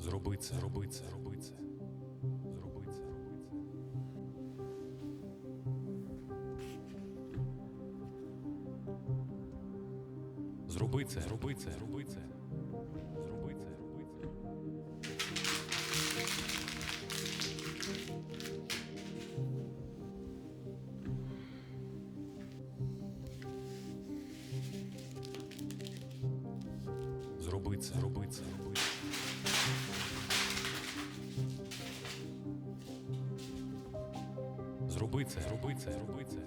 Зроби це, зроби це, зроби це. Зроби це, зроби це. Зроби це, зроби це, зроби це. Зроби це, зроби це. Зроби це, зроби це, зроби це. Це, зроби це, зроби це. Це.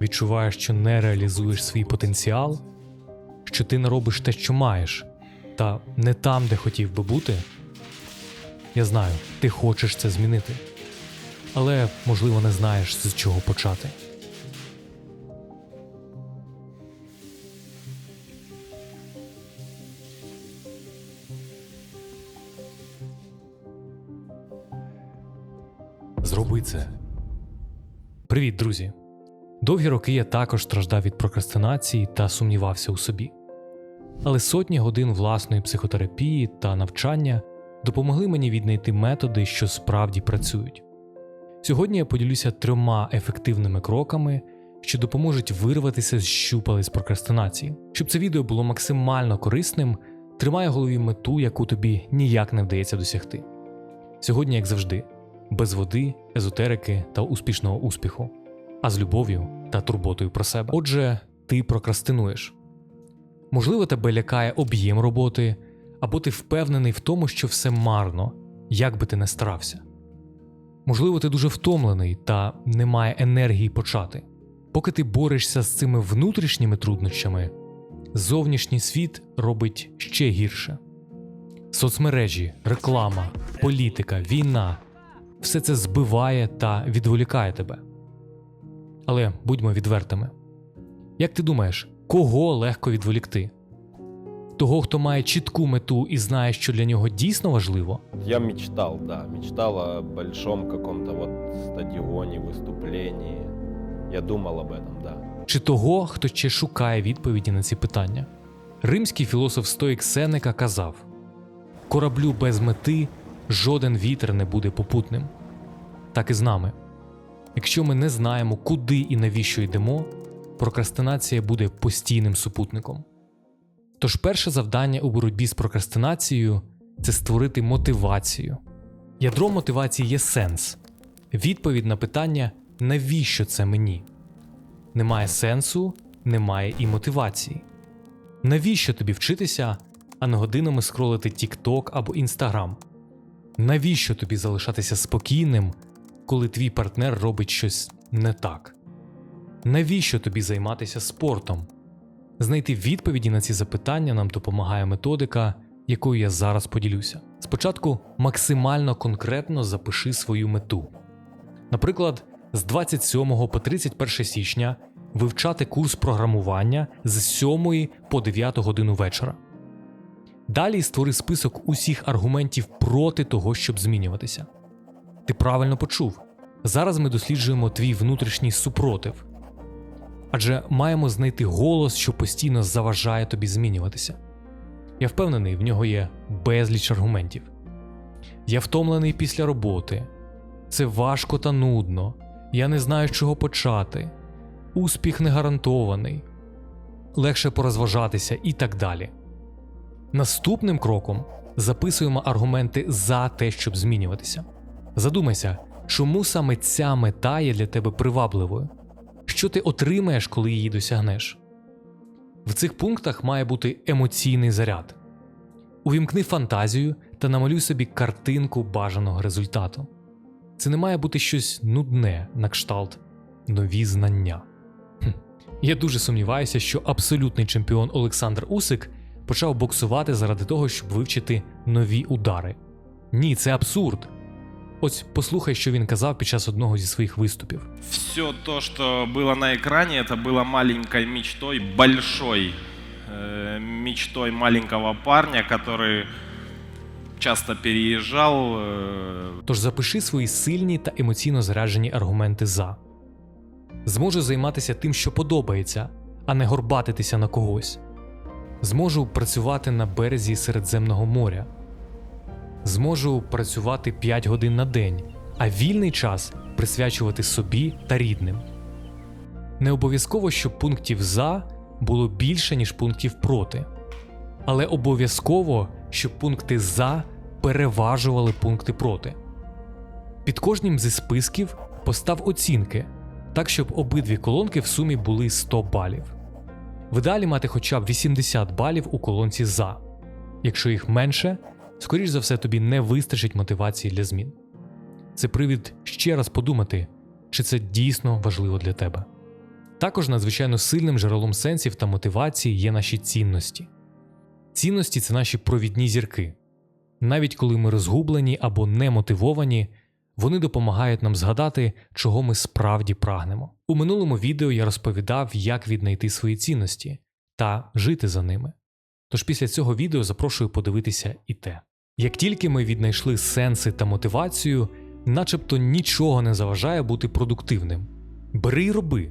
Відчуваєш, що не реалізуєш свій потенціал, що ти не робиш те, що маєш, та не там, де хотів би бути. Я знаю, ти хочеш це змінити, але, можливо, не знаєш, з чого почати. Зроби це. Привіт, друзі! Довгі роки я також страждав від прокрастинації та сумнівався у собі. Але сотні годин власної психотерапії та навчання допомогли мені віднайти методи, що справді працюють. Сьогодні я поділюся трьома ефективними кроками, що допоможуть вирватися з щупалець прокрастинації. Щоб це відео було максимально корисним, тримай у голові мету, яку тобі ніяк не вдається досягти. Сьогодні, як завжди, без води, езотерики та успішного успіху, а з любов'ю та турботою про себе. Отже, ти прокрастинуєш. Можливо, тебе лякає об'єм роботи, або ти впевнений в тому, що все марно, як би ти не старався. Можливо, ти дуже втомлений та немає енергії почати. Поки ти борешся з цими внутрішніми труднощами, зовнішній світ робить ще гірше. Соцмережі, реклама, політика, війна все це збиває та відволікає тебе. Але будьмо відвертими. Як ти думаєш, кого легко відволікти? Того, хто має чітку мету і знає, що для нього дійсно важливо, Я мечтал, да, мечтал о большом каком-то вот стадионе, выступлении. Я думал об этом, да. чи того, хто ще шукає відповіді на ці питання? Римський філософ Стоїк Сенека казав: Кораблю без мети жоден вітер не буде попутним. Так і з нами. Якщо ми не знаємо, куди і навіщо йдемо, прокрастинація буде постійним супутником. Тож перше завдання у боротьбі з прокрастинацією це створити мотивацію. Ядром мотивації є сенс, відповідь на питання, навіщо це мені. Немає сенсу, немає і мотивації. Навіщо тобі вчитися, а не годинами скролити TikTok або Instagram? Навіщо тобі залишатися спокійним, коли твій партнер робить щось не так? Навіщо тобі займатися спортом? Знайти відповіді на ці запитання нам допомагає методика, якою я зараз поділюся. Спочатку максимально конкретно запиши свою мету. Наприклад, з 27 по 31 січня вивчати курс програмування з 7 по 9 годину вечора. Далі створи список усіх аргументів проти того, щоб змінюватися. Ти правильно почув. Зараз ми досліджуємо твій внутрішній супротив. Адже маємо знайти голос, що постійно заважає тобі змінюватися. Я впевнений, в нього є безліч аргументів. Я втомлений після роботи. Це важко та нудно. Я не знаю, з чого почати. Успіх не гарантований. Легше порозважатися і так далі. Наступним кроком записуємо аргументи за те, щоб змінюватися. Задумайся, чому саме ця мета є для тебе привабливою? Що ти отримаєш, коли її досягнеш? В цих пунктах має бути емоційний заряд. Увімкни фантазію та намалюй собі картинку бажаного результату. Це не має бути щось нудне на кшталт нові знання. Хм. Я дуже сумніваюся, що абсолютний чемпіон Олександр Усик почав боксувати заради того, щоб вивчити нові удари. Ні, це абсурд. Ось послухай, що він казав під час одного зі своїх виступів. Все то, что было на экране, это было маленькой мечтой, большой э, мечтой маленького парня, который часто переезжал. э, Тож запиши свої сильні та емоційно заряджені аргументи за. Зможу займатися тим, що подобається, а не горбатитися на когось. Зможу працювати на березі Середземного моря. Зможу працювати 5 годин на день, а вільний час присвячувати собі та рідним. Не обов'язково, щоб пунктів за було більше, ніж пунктів проти. Але обов'язково, щоб пункти за переважували пункти проти. Під кожним зі списків постав оцінки, так щоб обидві колонки в сумі були 100 балів. В ідеалі мати хоча б 80 балів у колонці за. Якщо їх менше, скоріш за все тобі не вистачить мотивації для змін. Це привід ще раз подумати, чи це дійсно важливо для тебе. Також надзвичайно сильним джерелом сенсів та мотивації є наші цінності. Цінності це наші провідні зірки. Навіть коли ми розгублені або немотивовані, вони допомагають нам згадати, чого ми справді прагнемо. У минулому відео я розповідав, як віднайти свої цінності та жити за ними. Тож після цього відео запрошую подивитися і те. Як тільки ми віднайшли сенси та мотивацію, начебто нічого не заважає бути продуктивним. Бери й роби.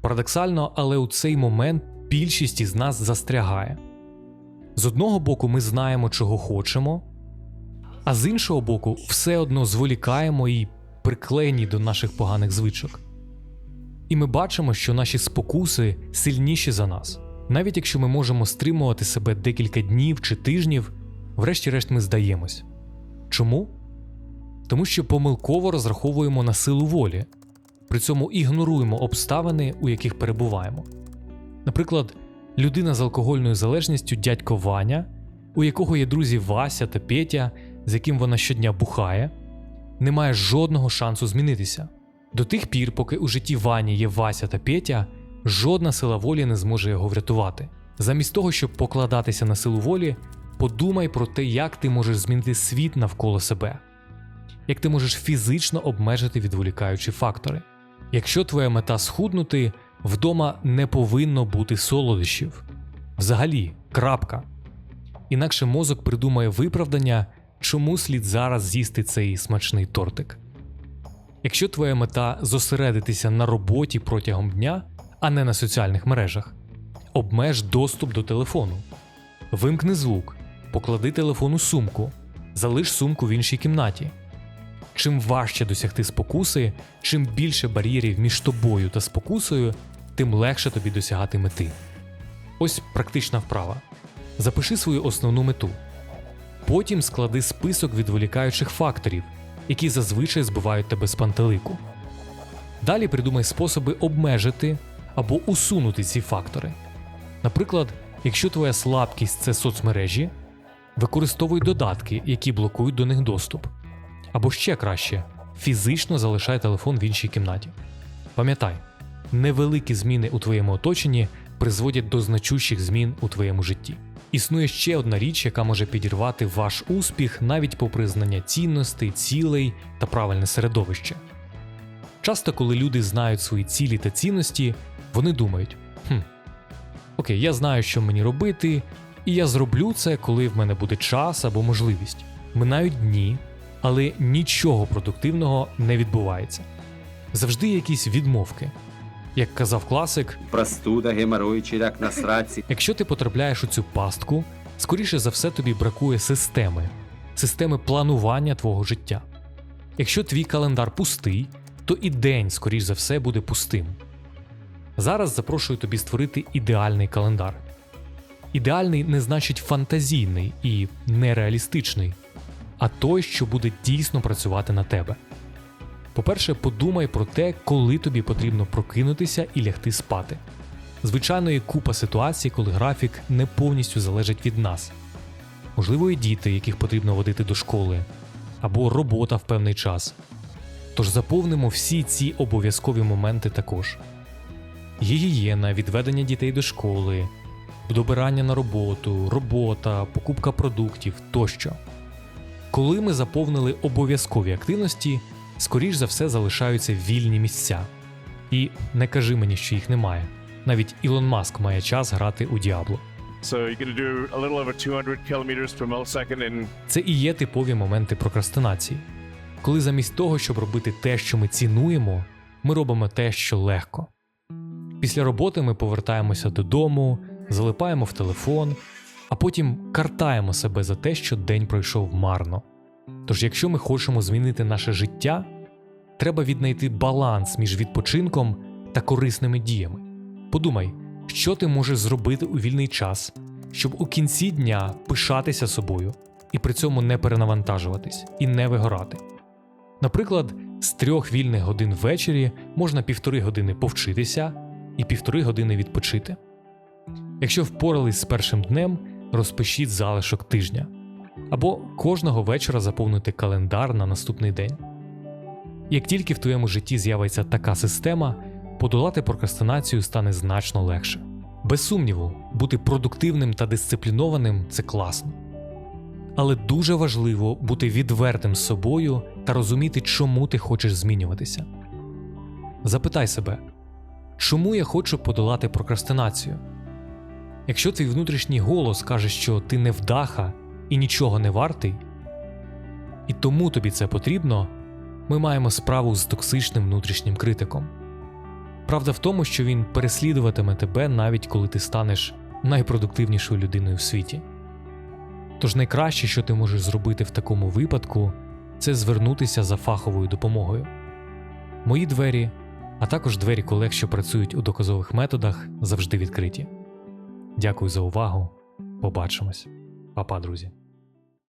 Парадоксально, але у цей момент більшість із нас застрягає. З одного боку, ми знаємо, чого хочемо, а з іншого боку, все одно зволікаємо і приклеєні до наших поганих звичок. І ми бачимо, що наші спокуси сильніші за нас. Навіть якщо ми можемо стримувати себе декілька днів чи тижнів, врешті-решт ми здаємось. Чому? Тому що помилково розраховуємо на силу волі, при цьому ігноруємо обставини, у яких перебуваємо. Наприклад, людина з алкогольною залежністю дядько Ваня, у якого є друзі Вася та Петя, з яким вона щодня бухає, не має жодного шансу змінитися. До тих пір, поки у житті Вані є Вася та Петя, жодна сила волі не зможе його врятувати. Замість того, щоб покладатися на силу волі, подумай про те, як ти можеш змінити світ навколо себе, як ти можеш фізично обмежити відволікаючі фактори. Якщо твоя мета схуднути, вдома не повинно бути солодощів. Взагалі, крапка. Інакше мозок придумає виправдання, чому слід зараз з'їсти цей смачний тортик. Якщо твоя мета зосередитися на роботі протягом дня, а не на соціальних мережах, обмеж доступ до телефону. Вимкни звук, поклади телефон у сумку, залиш сумку в іншій кімнаті. Чим важче досягти спокуси, чим більше бар'єрів між тобою та спокусою, тим легше тобі досягати мети. Ось практична вправа. Запиши свою основну мету. Потім склади список відволікаючих факторів, які зазвичай збивають тебе з пантелику. Далі придумай способи обмежити або усунути ці фактори. Наприклад, якщо твоя слабкість це соцмережі, використовуй додатки, які блокують до них доступ. Або ще краще, фізично залишай телефон в іншій кімнаті. Пам'ятай, невеликі зміни у твоєму оточенні призводять до значущих змін у твоєму житті. Існує ще одна річ, яка може підірвати ваш успіх навіть попри знання цінностей, цілей та правильне середовище. Часто, коли люди знають свої цілі та цінності, вони думають: хм, окей, я знаю, що мені робити, і я зроблю це, коли в мене буде час або можливість. Минають дні, але нічого продуктивного не відбувається. Завжди якісь відмовки. Як казав класик, Простуда, геморрой, чиряк на сраці. Якщо ти потрапляєш у цю пастку, скоріше за все тобі бракує системи, системи планування твого життя. Якщо твій календар пустий, то і день, скоріш за все, буде пустим. Зараз запрошую тобі створити ідеальний календар. Ідеальний не значить фантазійний і нереалістичний, а той, що буде дійсно працювати на тебе. По-перше, подумай про те, коли тобі потрібно прокинутися і лягти спати. Звичайно, є купа ситуацій, коли графік не повністю залежить від нас. Можливо, і діти, яких потрібно водити до школи, або робота в певний час. Тож заповнимо всі ці обов'язкові моменти також: гігієна, відведення дітей до школи, добирання на роботу, робота, покупка продуктів тощо. Коли ми заповнили обов'язкові активності, скоріш за все залишаються вільні місця. І не кажи мені, що їх немає. Навіть Ілон Маск має час грати у Діабло. So you're going to do a little over 200 kilometers per millisecond in Це і є типові моменти прокрастинації, коли замість того, щоб робити те, що ми цінуємо, ми робимо те, що легко. Після роботи ми повертаємося додому, залипаємо в телефон, а потім картаємо себе за те, що день пройшов марно. Тож, якщо ми хочемо змінити наше життя, треба віднайти баланс між відпочинком та корисними діями. Подумай, що ти можеш зробити у вільний час, щоб у кінці дня пишатися собою і при цьому не перенавантажуватись і не вигорати. Наприклад, з трьох вільних годин ввечері можна півтори години повчитися і півтори години відпочити. Якщо впорались з першим днем, розпишіть залишок тижня або кожного вечора заповнити календар на наступний день. Як тільки в твоєму житті з'явиться така система, подолати прокрастинацію стане значно легше. Без сумніву, бути продуктивним та дисциплінованим це класно. Але дуже важливо бути відвертим з собою та розуміти, чому ти хочеш змінюватися. Запитай себе, чому я хочу подолати прокрастинацію? Якщо твій внутрішній голос каже, що ти не вдаха і нічого не вартий, і тому тобі це потрібно, ми маємо справу з токсичним внутрішнім критиком. Правда в тому, що він переслідуватиме тебе навіть коли ти станеш найпродуктивнішою людиною в світі. Тож найкраще, що ти можеш зробити в такому випадку, це звернутися за фаховою допомогою. Мої двері, а також двері колег, що працюють у доказових методах, завжди відкриті. Дякую за увагу. Побачимось. Па-па, друзі.